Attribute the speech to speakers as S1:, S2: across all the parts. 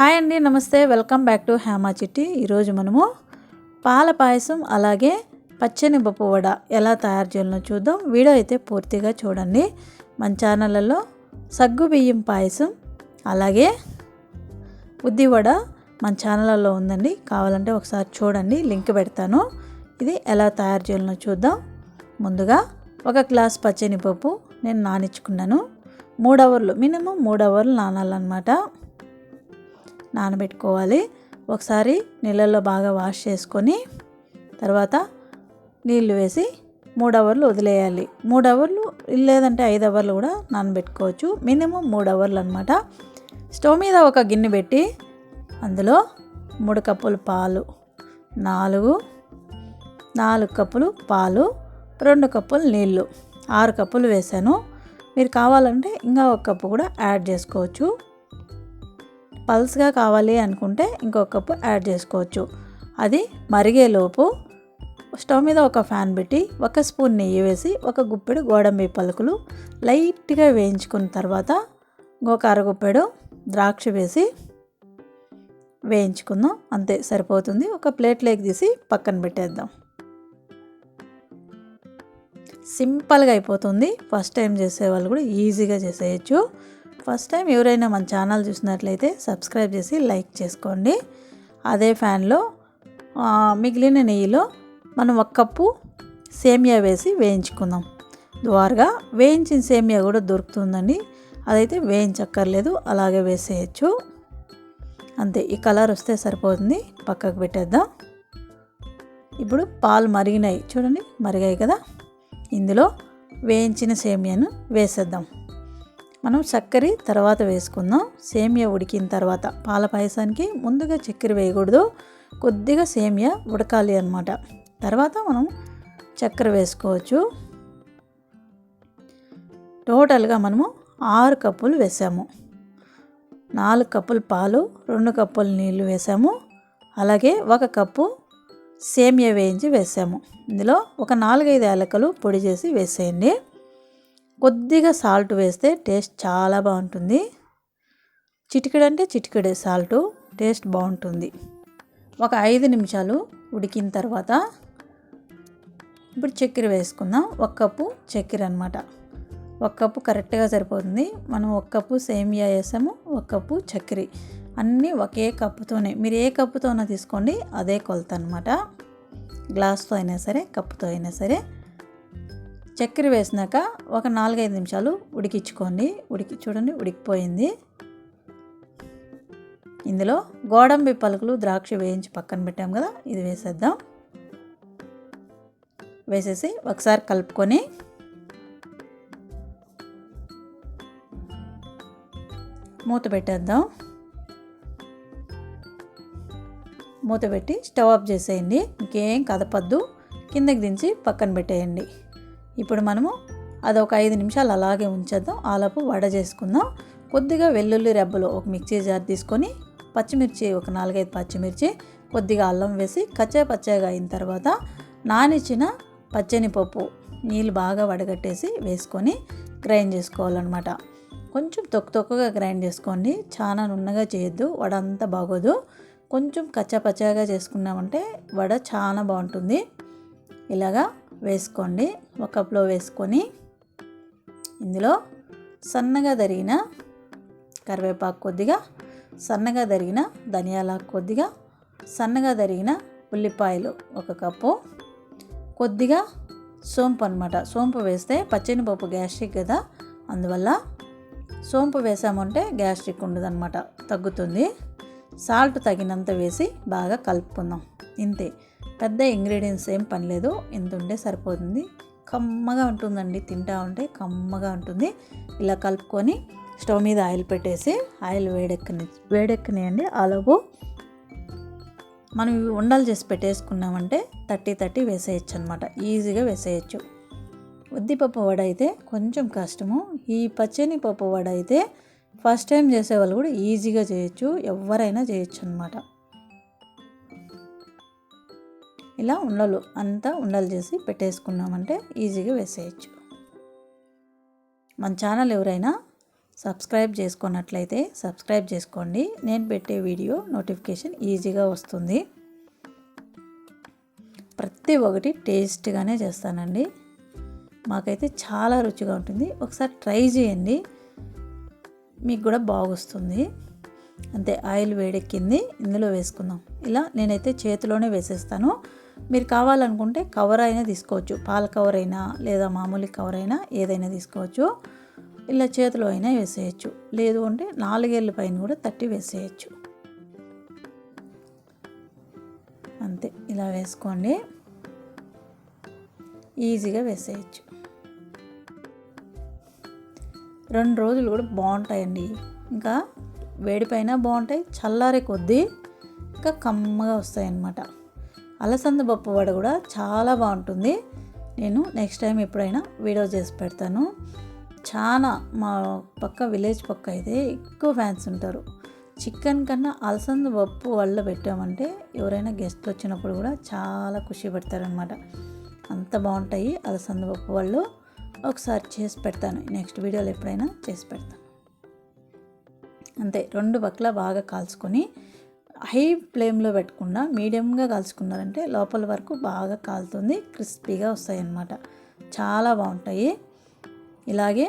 S1: Hi అండి నమస్తే. Welcome back to Hema చిట్టి. ఈరోజు మనము పాల పాయసం అలాగే పచ్చని పప్పు వడ ఎలా తయారు చేయాలో చూద్దాం. వీడియో అయితే పూర్తిగా చూడండి. మన ఛానళ్ళలో సగ్గు బియ్యం పాయసం అలాగే ఉద్ది వడ మన ఛానళ్ళలో ఉందండి. కావాలంటే ఒకసారి చూడండి లింక్ పెడతాను. ఇది ఎలా తయారు చేయాలో చూద్దాం. ముందుగా ఒక గ్లాస్ పచ్చని పప్పు నేను నానించుకున్నాను మూడు అవర్లు మినిమం మూడు అవర్లు నానాలన్నమాట. నానబెట్టుకోవాలి. ఒకసారి నీళ్ళల్లో బాగా వాష్ చేసుకొని తర్వాత నీళ్ళు వేసి మూడు అవర్లు వదిలేయాలి. మూడు అవర్లు లేదంటే ఐదు అవర్లు కూడా నానబెట్టుకోవచ్చు. మినిమం మూడు అవర్లు అనమాట స్టవ్ మీద ఒక గిన్నె పెట్టి అందులో మూడు కప్పులు పాలు నాలుగు నాలుగు కప్పులు పాలు రెండు కప్పులు నీళ్ళు ఆరు కప్పులు వేసాను. మీరు కావాలంటే ఇంకా ఒక కప్పు కూడా యాడ్ చేసుకోవచ్చు. పల్స్గా కావాలి అనుకుంటే ఇంకొక కప్పు యాడ్ చేసుకోవచ్చు. అది మరిగేలోపు స్టవ్ మీద ఒక ఫ్యాన్ పెట్టి ఒక స్పూన్ నెయ్యి వేసి ఒక గుప్పెడు గోడంబి పలుకులు లైట్గా వేయించుకున్న తర్వాత ఇంకొక అరగుప్పెడు ద్రాక్ష వేసి వేయించుకుందాం. అంతే సరిపోతుంది. ఒక ప్లేట్లోకి తీసి పక్కన పెట్టేద్దాం. సింపుల్గా అయిపోతుంది. ఫస్ట్ టైం చేసేవాళ్ళు కూడా ఈజీగా చేసేయచ్చు. ఫస్ట్ టైం ఎవరైనా మన ఛానల్ చూసినట్లయితే సబ్స్క్రైబ్ చేసి లైక్ చేసుకోండి. అదే ఫ్యాన్లో మిగిలిన నెయ్యిలో మనం ఒక కప్పు సేమియా వేసి వేయించుకుందాం. ద్వారగా వేయించిన సేమియా కూడా దొరుకుతుందండి. అదైతే వేయించక్కర్లేదు అలాగే వేసేయచ్చు. అంతే ఈ కలర్ వస్తే సరిపోతుంది పక్కకు పెట్టేద్దాం. ఇప్పుడు పాలు మరిగినాయి. చూడండి మరిగాయి కదా. ఇందులో వేయించిన సేమియాను వేసేద్దాం. మనం చక్కెర తర్వాత వేసుకుందాం. సేమియా ఉడికిన తర్వాత పాల పాయసానికి ముందుగా చక్కెర వేయకూడదు. కొద్దిగా సేమియా ఉడకాలి అనమాట తర్వాత మనం చక్కెర వేసుకోవచ్చు. టోటల్గా మనము ఆరు కప్పులు వేసాము. నాలుగు కప్పులు పాలు రెండు కప్పులు నీళ్ళు వేసాము. అలాగే ఒక కప్పు సేమియా వేయించి వేసాము. ఇందులో ఒక నాలుగైదు ఏలకలు పొడి చేసి వేసేయండి. కొద్దిగా సాల్ట్ వేస్తే టేస్ట్ చాలా బాగుంటుంది. చిటికెడంటే చిటికెడే సాల్ట్ టేస్ట్ బాగుంటుంది. ఒక ఐదు నిమిషాలు ఉడికిన తర్వాత ఇప్పుడు చక్కెర వేసుకుందాం. ఒక కప్పు చక్కెర అనమాట ఒక కప్పు కరెక్ట్గా సరిపోతుంది. మనం ఒక కప్పు సేమియా వేసాము ఒక కప్పు చక్కెర. అన్నీ ఒకే కప్పుతోనే. మీరు ఏ కప్పుతోనో తీసుకోండి అదే కొలత అనమాట గ్లాస్తో అయినా సరే కప్పుతో అయినా సరే. చక్కెర వేసినాక ఒక నాలుగైదు నిమిషాలు ఉడికించుకోండి. ఉడికి చూడండి ఉడికిపోయింది. ఇందులో గోడంబి పలుకులు ద్రాక్ష వేయించి పక్కన పెట్టాం కదా ఇది వేసేద్దాం. వేసేసి ఒకసారి కలుపుకొని మూత పెట్టేద్దాం. మూత పెట్టి స్టవ్ ఆఫ్ చేసేయండి. ఇంకేం కదపద్దు. కిందకి దించి పక్కన పెట్టేయండి. ఇప్పుడు మనము అది ఒక ఐదు నిమిషాలు అలాగే ఉంచేద్దాం. ఆలోపు వడ చేసుకుందాం. కొద్దిగా వెల్లుల్లి రెబ్బలు ఒక మిక్సీ జార్ తీసుకొని పచ్చిమిర్చి ఒక నాలుగైదు పచ్చిమిర్చి కొద్దిగా అల్లం వేసి కచ్చే పచ్చగా అయిన తర్వాత నానిచ్చిన పచ్చని పప్పు నీళ్ళు బాగా వడగట్టేసి వేసుకొని గ్రైండ్ చేసుకోవాలన్నమాట. కొంచెం తొక్కు తొక్కుగా గ్రైండ్ చేసుకోండి. చాలా నున్నగా చేయొద్దు. వడ అంతా బాగోదు. కొంచెం కచ్చా పచ్చగా చేసుకున్నామంటే వడ చాలా బాగుంటుంది. ఇలాగా వేసుకోండి. ఒక కప్లో వేసుకొని ఇందులో సన్నగా తరిగిన కరివేపాకు కొద్దిగా సన్నగా తరిగిన ధనియాల కొద్దిగా సన్నగా తరిగిన ఉల్లిపాయలు ఒక కప్పు కొద్దిగా సోంపు అనమాట సోంపు వేస్తే పచ్చని పప్పు గ్యాస్ట్రిక్ కదా అందువల్ల సోంపు వేసామంటే గ్యాస్ట్రిక్ ఉండదన్నమాట తగ్గుతుంది. సాల్ట్ తగినంత వేసి బాగా కలుపుకుందాం ఇంతే. పెద్ద ఇంగ్రీడియంట్స్ ఏం పని లేదు. ఎంత ఉంటే సరిపోతుంది. కమ్మగా ఉంటుందండి. తింటా ఉంటే కమ్మగా ఉంటుంది. ఇలా కలుపుకొని స్టవ్ మీద ఆయిల్ పెట్టేసి ఆయిల్ వేడెక్కని వేడెక్కనియండి. అలాగూ మనం ఉండలు చేసి పెట్టేసుకున్నామంటే థర్టీ థర్టీ వేసేయచ్చు అనమాట ఈజీగా వేసేయచ్చు. ఉద్దిపప్పు వడ అయితే కొంచెం కష్టము. ఈ పచ్చని పప్పు వడ అయితే ఫస్ట్ టైం చేసేవాళ్ళు కూడా ఈజీగా చేయొచ్చు. ఎవరైనా చేయొచ్చు అనమాట. ఇలా ఉండలు అంతా ఉండలు చేసి పెట్టేసుకున్నామంటే ఈజీగా వేసేయచ్చు. మన ఛానల్ ఎవరైనా సబ్స్క్రైబ్ చేసుకున్నట్లయితే సబ్స్క్రైబ్ చేసుకోండి. నేను పెట్టే వీడియో నోటిఫికేషన్ ఈజీగా వస్తుంది. ప్రతి ఒక్కటి టేస్ట్గానే చేస్తానండి. మాకైతే చాలా రుచిగా ఉంటుంది. ఒకసారి ట్రై చేయండి. మీకు కూడా బాగొస్తుంది. అంతే ఆయిల్ వేడెక్కింది. ఇందులో వేసుకుందాం. ఇలా నేనైతే చేతిలోనే వేసేస్తాను. మీరు కావాలనుకుంటే కవర్ అయినా తీసుకోవచ్చు. పాల కవర్ అయినా లేదా మామూలు కవర్ అయినా ఏదైనా తీసుకోవచ్చు. ఇలా చేతిలో అయినా వేసేయచ్చు. లేదు అంటే నాలుగేళ్ళ పైన కూడా తట్టి వేసేయచ్చు. అంతే. ఇలా వేసుకోండి. ఈజీగా వేసేయచ్చు. రెండు రోజులు కూడా బాగుంటాయండి. ఇంకా వేడిపైన బాగుంటాయి చల్లారే కొద్దీ ఇంకా కమ్మగా వస్తాయి అన్నమాట అలసంద పప్పు వడ కూడా చాలా బాగుంటుంది. నేను నెక్స్ట్ టైం ఎప్పుడైనా వీడియో చేసి పెడతాను. చాలా మా పక్క విలేజ్ పక్క అయితే ఎక్కువ ఫ్యాన్స్ ఉంటారు. చికెన్ కన్నా అలసంద పప్పు వల్ల పెట్టామంటే ఎవరైనా గెస్ట్ వచ్చినప్పుడు కూడా చాలా ఖుషి పెడతారనమాట అంత బాగుంటాయి అలసంద పప్పు వాళ్ళు ఒకసారి చేసి పెడతాను. నెక్స్ట్ వీడియోలో ఎప్పుడైనా చేసి పెడతాను. అంతే రెండు పక్కల బాగా కాల్చుకొని హై ఫ్లేమ్లో పెట్టకుండా మీడియంగా కాల్చుకున్నారంటే లోపల వరకు బాగా కాలుతుంది క్రిస్పీగా వస్తాయి అన్నమాట చాలా బాగుంటాయి. ఇలాగే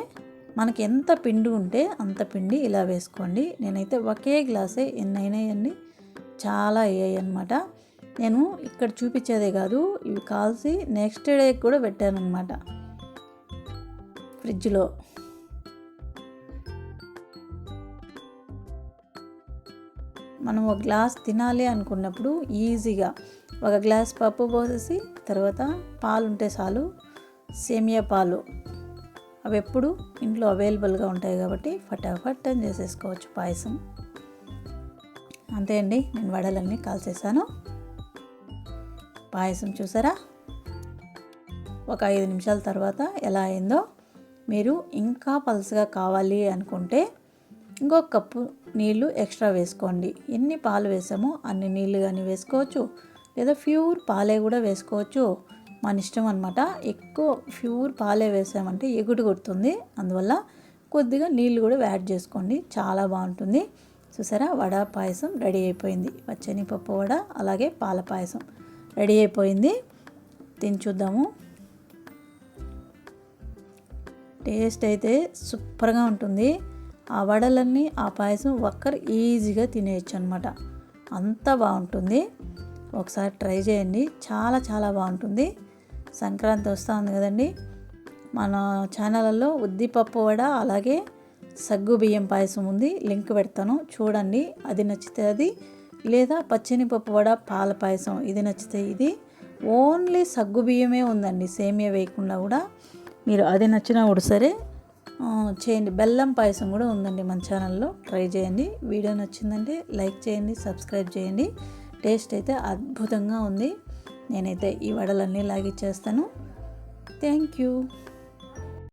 S1: మనకి ఎంత పిండి ఉంటే అంత పిండి ఇలా వేసుకోండి. నేనైతే ఒకే గ్లాసే ఎన్ని అయినాయండి చాలా అయ్యాయి అనమాట నేను ఇక్కడ చూపించేదే కాదు ఇవి కాల్చి నెక్స్ట్ డే కూడా పెట్టాను అనమాట ఫ్రిడ్జ్లో. మనం ఒక గ్లాస్ తినాలి అనుకున్నప్పుడు ఈజీగా ఒక గ్లాస్ పప్పు పోసేసి తర్వాత పాలు ఉంటే చాలు సేమియా పాలు. అవి ఎప్పుడు ఇంట్లో అవైలబుల్గా ఉంటాయి కాబట్టి ఫటాఫట్ అని చేసేసుకోవచ్చు పాయసం. అంతే అండి నేను వడలన్నీ కాల్చేసాను పాయసం చూసారా? ఒక ఐదు నిమిషాల తర్వాత ఎలా అయిందో మీరు ఇంకా పలుసగా కావాలి అనుకుంటే ఇంకొక కప్పు నీళ్ళు ఎక్స్ట్రా వేసుకోండి. ఎన్ని పాలు వేసామో అన్ని నీళ్ళు కానీ వేసుకోవచ్చు. లేదా ప్యూర్ పాలే కూడా వేసుకోవచ్చు. మన ఇష్టం అనమాట ఎక్కువ ప్యూర్ పాలే వేసామంటే ఎగుడు కొడుతుంది. అందువల్ల కొద్దిగా నీళ్ళు కూడా యాడ్ చేసుకోండి. చాలా బాగుంటుంది. చూసారా? వడ పాయసం రెడీ అయిపోయింది. పచ్చని పప్పు వడ అలాగే పాల పాయసం రెడీ అయిపోయింది. తిని చూద్దాము. టేస్ట్ అయితే సూపర్గా ఉంటుంది. ఆ వడలన్నీ ఆ పాయసం ఒక్కరు ఈజీగా తినేయచ్చు అనమాట అంత బాగుంటుంది. ఒకసారి ట్రై చేయండి. చాలా చాలా బాగుంటుంది. సంక్రాంతి వస్తుంది కదండి. మన ఛానళ్ళలో ఉద్దిపప్పు వడ అలాగే సగ్గు బియ్యం పాయసం ఉంది. లింక్ పెడతాను. చూడండి. అది నచ్చితే అది. లేదా పచ్చని పప్పు వడ పాల పాయసం. ఇది నచ్చితే ఇది. ఓన్లీ సగ్గు బియ్యమే ఉందండి. సేమియా వేయకుండా కూడా. మీరు అది నచ్చినా కూడా సరే చేయండి. బెల్లం పాయసం కూడా ఉందండి మన ఛానల్లో. ట్రై చేయండి. వీడియో నచ్చిందంటే లైక్ చేయండి సబ్స్క్రైబ్ చేయండి. టేస్ట్ అయితే అద్భుతంగా ఉంది. నేనైతే ఈ వడలన్నీ లాగిచ్చేస్తాను. Thank you.